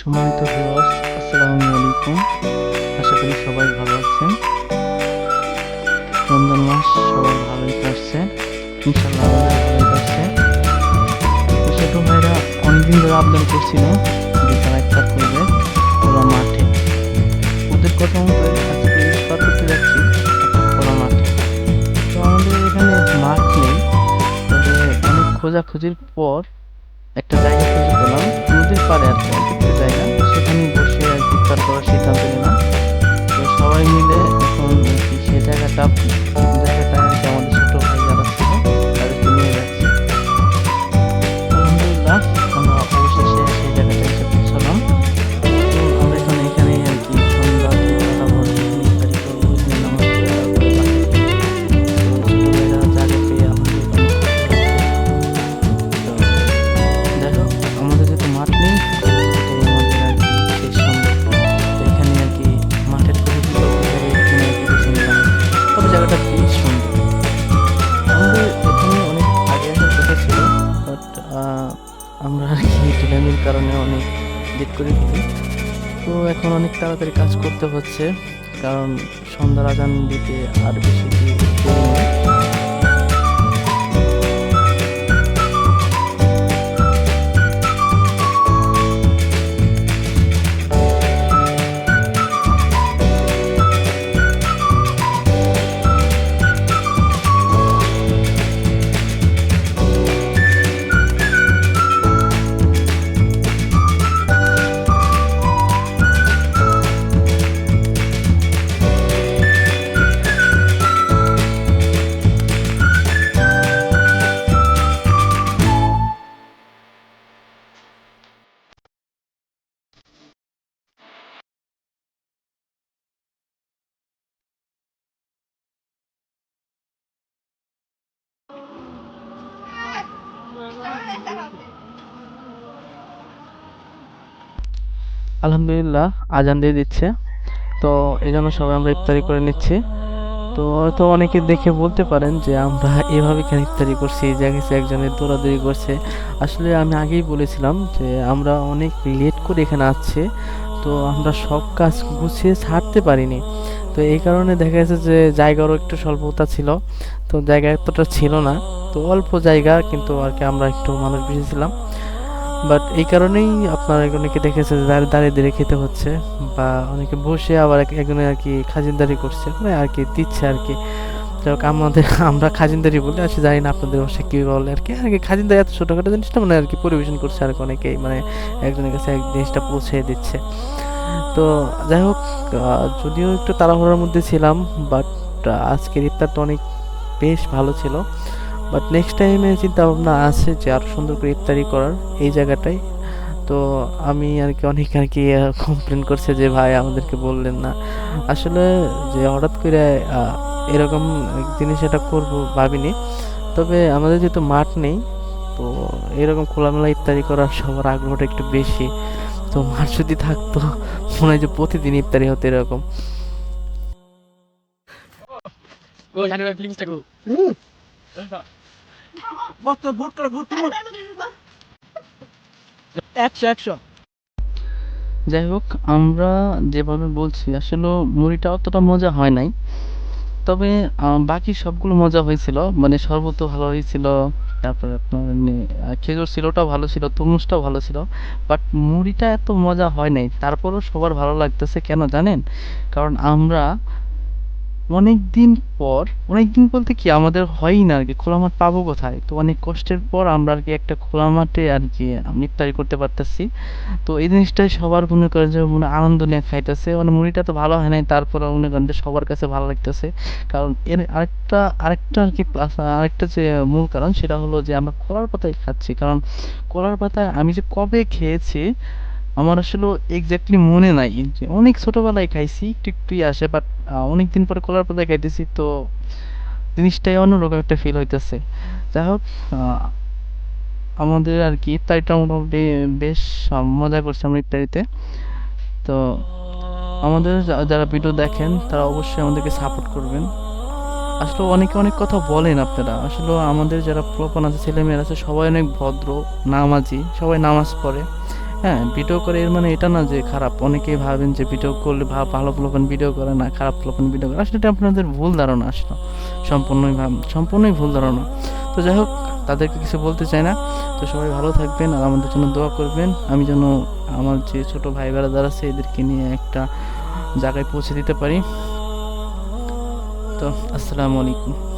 সম্মানিত ভিউয়ার্স আসসালামু আলাইকুম। আশা করি সবাই ভালো আছেন। রমজান মাস সবাই ভালোই কাটছে। ইনশাল্লাহ কাটছে। ছোট ভাইরা, অনেকদিন ধরে আবদার করছিল যে তারা ইফতার করবে খোলা মাঠে। ওদের কথা মতো আজকে ইফতার করতে যাচ্ছি খোলা মাঠে। তো আমাদের এখানে মাঠ নেই, তবে অনেক খোঁজাখুঁজির পর একটা জায়গা খুঁজে পেলাম। নদীর পাড়ে আর কি অল্প একটু বাট আমরা আর কি ডিনামির কারণে অনেক লেট করে ফেলি। তো এখন অনেক তাড়াতাড়ি কাজ করতে হচ্ছে। কারণ সন্ধ্যার আজান দিতে আর বেশি আলহামদুলিল্লাহ, আজান দিয়ে দিচ্ছে। তো এই জন্য সবাই আমরা ইফতারি করে নিচ্ছি। তো হয়তো অনেকে দেখে বলতে পারেন যে আমরা এভাবে কেন ইফতারি করছি? এই জায়গায় একজনের দৌড়াদৌড়ি করছে। আসলে আমি আগেই বলেছিলাম যে আমরা অনেক লেট করে এখানে আসছি। তো আমরা সব কাজ গুছিয়ে ছাড়তে পারিনি। তো এই কারণে দেখা গেছে যে জায়গারও একটু স্বল্পতা ছিল। তো জায়গা এতটা ছিল না। তো অল্প জায়গা কিন্তু আর কি আমরা একটু মানুষ বেশি ছিলাম বাট এই কারণেই আপনার অনেকে দেখেছে দাঁড়িয়ে দাঁড়িয়ে দাঁড়িয়ে খেতে হচ্ছে বা অনেকে বসে আবার এক- একজনে আর কি খাজিনদারি করছে মানে আর কি দিচ্ছে আর কি। যাই আমাদের, আমরা খাজিনদারি বলি আসলে জানি না আপনাদের ভাষা কী বলে আর কি। আর কি খাজিনদারি এত ছোটোখাটো জিনিসটা মানে আর কি পরিবেশন করছে আর অনেকেই মানে একজনের কাছে এক জিনিসটা পৌঁছে দিচ্ছে। তো যাই হোক যদিও একটু তাড়াহুড়ার মধ্যে ছিলাম বাট আজকের ইফতারটা অনেক বেশ ভালো ছিল। বাট নেক্সট টাইমে চিন্তা ভাবনা আছে যে আরও সুন্দর করে ইফতারি করার এই জায়গাটায়। তো আমি আর কি অনেক আর কি কমপ্লেন করছে যে ভাই আমাদেরকে বললেন না। আসলে যে হঠাৎ করে এরকম জিনিস এটা করব ভাবিনি। তবে আমাদের যেহেতু মাঠ নেই, তো এরকম খোলামেলা ইফতারি করার সবার আগ্রহটা একটু বেশি। তো মাঠ যদি থাকতো, মনে হয় যে প্রতিদিন ইফতারি হতো এরকম। ও জানি একশো একশো। যাই হোক আমরা যেভাবে বলছি আসলে মুড়িটা অতটা মজা হয় নাই। তবে বাকি সবগুলো মজা হয়েছিল। মানে শরবত ভালো হয়েছিল তারপরে আপনার খেজুর ছিল ভালো ছিল তরমুজটাও ভালো ছিল। বাট মুড়িটা এত মজা হয় নাই তারপরেও সবার ভালো লাগতেছে কেন জানেন? কারণ আমরা অনেক দিন পর অনেক দিন বলতে কি আমাদের হয়ই না আর কি খোলা মাঠ পাবো কোথায়? তো অনেক কষ্টের পর আমরা আর কি একটা খোলা মাঠে আর কি ইফতারি করতে পারতেছি। তো এই জিনিসটাই সবার মনে করেন যে মনে আনন্দ নিয়ে খাইতেছে। মানে মুড়িটা তো ভালো হয় নাই, তারপরে মনে করেন যে সবার কাছে ভালো লাগতেছে। কারণ এর আরেকটা আরেকটা আর কি প্লাস আরেকটা যে মূল কারণ সেটা হলো যে আমরা কলার পাতায় খাচ্ছি। কারণ কলার পাতায় আমি যে কবে খেয়েছি আমার আসলে এক্স্যাক্টলি মনে নাই যে অনেক ছোটবেলায় খাইছি, একটু আসে বাট অনেক দিন পরে কলার পাতায় খাইতেছি, তো জিনিসটাই অন্যরকম একটা ফিল হইতেছে। যাই হোক আমাদের আর কি ইফতারিটা মোটামুটি বেশ মজা করছি আমরা ইফতারিতে তো আমাদের যারা ভিডিও দেখেন, তারা অবশ্যই আমাদেরকে সাপোর্ট করবেন। আসলে অনেকে অনেক কথা বলেন আপনারা। আসলে আমাদের যারা প্রপান আছে, ছেলেমেয়েরা আছে, সবাই অনেক ভদ্র, নামাজি, সবাই নামাজ পড়ে। হ্যাঁ ভিডিও করে এর মানে এটা না যে খারাপ। অনেকেই ভাবেন যে ভিডিও করলে ভা- ভালো পোলাপান ভিডিও করে না, খারাপ পোলাপান ভিডিও করে আসলে এটা আপনাদের ভুল ধারণা আসলে। সম্পূর্ণই ভাব সম্পূর্ণই ভুল ধারণা। তো যাই হোক, তাদেরকে কিছু বলতে চাই না। তো সবাই ভালো থাকবেন আর আমাদের জন্য দোয়া করবেন। আমি যেন আমার যে ছোটো ভাই বেড়াদার আছে, এদেরকে নিয়ে একটা জায়গায় পৌঁছে দিতে পারি। তো আসসালামু আলাইকুম।